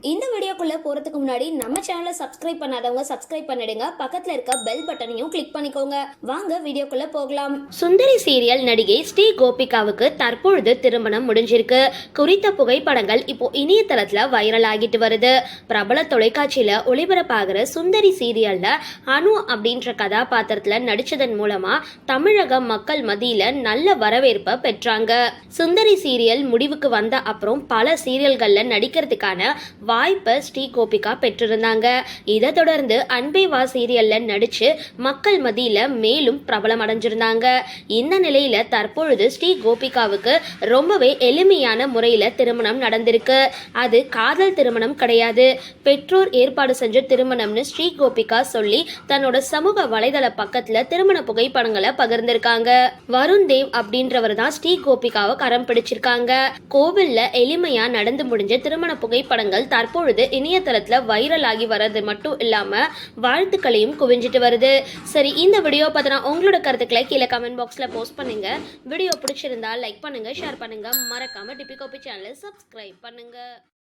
இந்த வீடியோக்குள்ளே போறதுக்கு முன்னாடி நம்ம சேனலை சப்ஸ்கிரைப் பண்ணாதவங்க சப்ஸ்கிரைப் பண்ணிடுங்க. பக்கத்தில் இருக்க பெல் பட்டனையும் கிளிக் பண்ணிக்கோங்க. வாங்க வீடியோக்குள்ளே போகலாம். சுந்தரி சீரியல் நடிகை ஸ்ரீ கோபிகாவுக்கு தற்பொழுது திருமணம் முடிஞ்சிருக்கு. குறித்த புகைப்படங்கள் இப்போ இணையதளத்தில் வைரல் ஆகிட்டு வருது. பிரபல தொலைக்காட்சியில் ஒளிபரப்பாகிற சுந்தரி சீரியலில் அனு அப்படின்ற கதாபாத்திரத்தில் நடித்ததன் மூலமாக தமிழக மக்கள் மத்தியில் நல்ல வரவேற்பை பெற்றாங்க. சுந்தரி சீரியல் முடிவுக்கு வந்த அப்புறம் பல சீரியல்களில் நடிக்கிறதுக்கான வாய்ப்பை ஸ்ரீ கோபிகா பெற்றிருந்தாங்க. இதை தொடர்ந்து அன்பே வா சீரியல்ல நடிச்சு மக்கள் மத்தியில மேலும் பிரபலம் அடைஞ்சிருந்தாங்க. இந்த நிலையில தற்பொழுது ஸ்ரீ கோபிகாவுக்கு ரொம்பவே எளிமையான முறையில திருமணம் நடந்திருக்கு. அது காதல் திருமணம் கிடையாது. பெற்றோர் ஏற்பாடு செஞ்ச திருமணம்னு ஸ்ரீ கோபிகா சொல்லி தன்னோட சமூக வலைதள பக்கத்துல திருமண புகைப்படங்களை பகிர்ந்திருக்காங்க. வருண் தேவ் அப்படின்றவர் தான் ஸ்ரீ கோபிகாவை கரம் பிடிச்சிருக்காங்க. கோவில்ல எளிமையா நடந்து முடிஞ்ச திருமண புகைப்படங்கள் தற்பொழுது இணையதளத்தில் வைரல் ஆகி வர்றது மட்டும் இல்லாமல் வாழ்த்துக்களையும் குவிஞ்சிட்டு வருது. சரி இந்த வீடியோ பத்தின உங்களோட கருத்துக்களை கீழே கமெண்ட் பாக்ஸில் போஸ்ட் பண்ணுங்கள் வீடியோ பிடிச்சிருந்தா லைக் பண்ணுங்கள் ஷேர் பண்ணுங்கள் மறக்காமல் டிபி கோபி சேனலை சப்ஸ்கிரைப் பண்ணுங்கள்